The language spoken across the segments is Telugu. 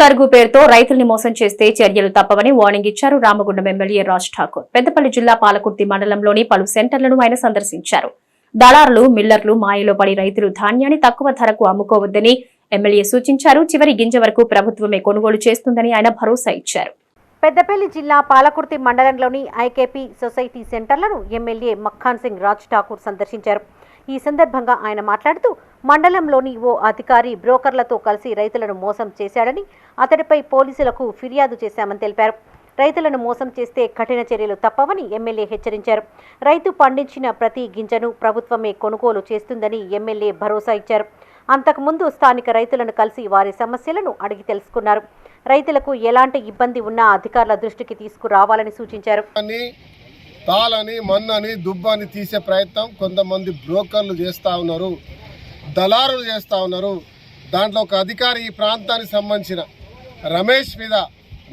తరుగు పేరుతో రైతుల్ని మోసం చేస్తే చర్యలు తప్పవని వార్నింగ్ ఇచ్చారు రామగుండం ఎమ్మెల్యే రాజ్ ఠాకూర్. పెద్దపల్లి జిల్లా పాలకుర్తి మండలంలోని పలు సెంటర్లను ఆయన సందర్శించారు. దళారులు మిల్లర్లు మాయలో పడి రైతులు ధాన్యాన్ని తక్కువ ధరకు అమ్ముకోవద్దని ఎమ్మెల్యే సూచించారు. చివరి గింజ వరకు ప్రభుత్వమే కొనుగోలు చేస్తుందని ఆయన భరోసా ఇచ్చారు. పెద్దపల్లి జిల్లా పాలకుర్తి మండలంలోని ఐకేపీ సొసైటీ సెంటర్లను ఎమ్మెల్యే మక్ఖాన్ సింగ్ రాజ్ ఠాకూర్ సందర్శించారు. ఈ సందర్భంగా ఆయన మాట్లాడుతూ మండలంలోని ఓ అధికారి బ్రోకర్లతో కలిసి రైతులను మోసం చేశాడని అతడిపై పోలీసులకు ఫిర్యాదు చేశామని తెలిపారు. రైతులను మోసం చేస్తే కఠిన చర్యలు తప్పవని ఎమ్మెల్యే హెచ్చరించారు. రైతు పండించిన ప్రతి గింజను ప్రభుత్వమే కొనుగోలు చేస్తుందని ఎమ్మెల్యే భరోసా ఇచ్చారు. అంతకుముందు స్థానిక రైతులను కలిసి వారి సమస్యలను అడిగి తెలుసుకున్నారు. రైతులకు ఎలాంటి ఇబ్బంది ఉన్నా అధికారుల దృష్టికి తీసుకురావాలని సూచించారు. తాళని మన్నని దుబ్బని తీసే ప్రయత్నం కొంతమంది బ్రోకర్లు చేస్తూ ఉన్నారు దళారులు చేస్తూ ఉన్నారు. దాంట్లో ఒక అధికారి ఈ ప్రాంతానికి సంబంధించిన రమేష్ మీద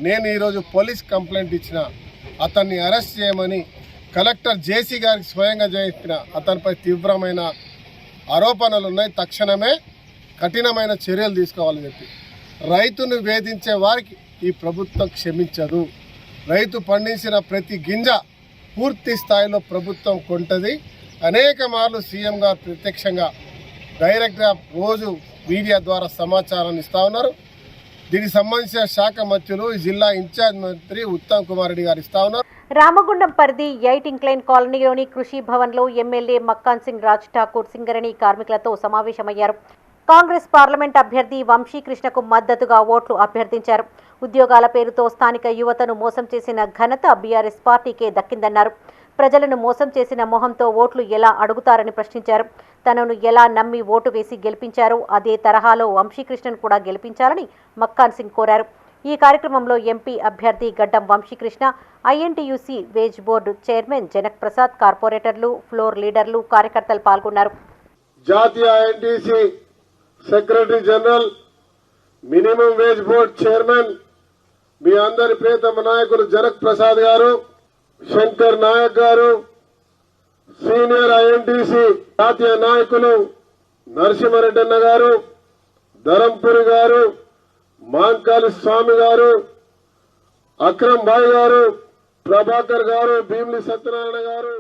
నేను ఈరోజు పోలీస్ కంప్లైంట్ ఇచ్చిన. అతన్ని అరెస్ట్ చేయమని కలెక్టర్ జేసీ గారికి స్వయంగా చెప్పిన. అతనిపై తీవ్రమైన ఆరోపణలు ఉన్నాయి. తక్షణమే కఠినమైన చర్యలు తీసుకోవాలని చెప్పి. రైతును వేధించే వారికి ఈ ప్రభుత్వం క్షమించదు. రైతు పండించిన ప్రతి గింజ పూర్తి స్థాయిలో ప్రభుత్వం కొంటది. అనేక మార్లు సీఎం గారు ప్రత్యక్షంగా డైరెక్ట్గా రోజు మీడియా ద్వారా సమాచారాన్ని ఇస్తూ ఉన్నారు. దీనికి సంబంధించిన శాఖ మంత్రులు జిల్లా ఇన్ఛార్జ్ మంత్రి ఉత్తమ్ కుమార్ రెడ్డి గారు ఇస్తా ఉన్నారు. రామగుండం పరిధి ఎయిట్ ఇంక్లైన్ కాలనీలోని కృషి భవన్లో ఎమ్మెల్యే మక్కాన్ సింగ్ రాజ్ ఠాకూర్ సింగరణి కార్మికులతో సమావేశమయ్యారు. కాంగ్రెస్ పార్లమెంట్ అభ్యర్థి వంశీకృష్ణకు మద్దతుగా ఓట్లు అభ్యర్థించారు. ఉద్యోగాల పేరుతో స్థానిక యువతను మోసం చేసిన ఘనత బీఆర్ఎస్ పార్టీకే దక్కిందన్నారు. ప్రజలను మోసం చేసిన మొహంతో ఓట్లు ఎలా అడుగుతారని ప్రశ్నించారు. తనను ఎలా నమ్మి ఓటు వేసి గెలిపించారో అదే తరహాలో వంశీకృష్ణను కూడా గెలిపించాలని మక్కాన్ సింగ్ కోరారు. ఈ కార్యక్రమంలో ఎంపీ అభ్యర్థి Gaddam Vamsikrishna INTUC wage board chairman Janak Prasad కార్పొరేటర్లు ఫ్లోర్ లీడర్లు కార్యకర్తలు పాల్గొన్నారు. జాతీయ secretary general minimum wage board chairman మీ అందరి ప్రియతమ నాయకులు జనక్ ప్రసాద్ గారు శంకర్ నాయక్ గారు సీనియర్ ఐఎన్టీసీ జాతీయ నాయకులు నరసింహరెడ్డన్న గారు ధరంపురి గారు మాంకాలి స్వామి గారు అక్రమ్ భాయ్ గారు ప్రభాకర్ గారు భీమిలి సత్యనారాయణ గారు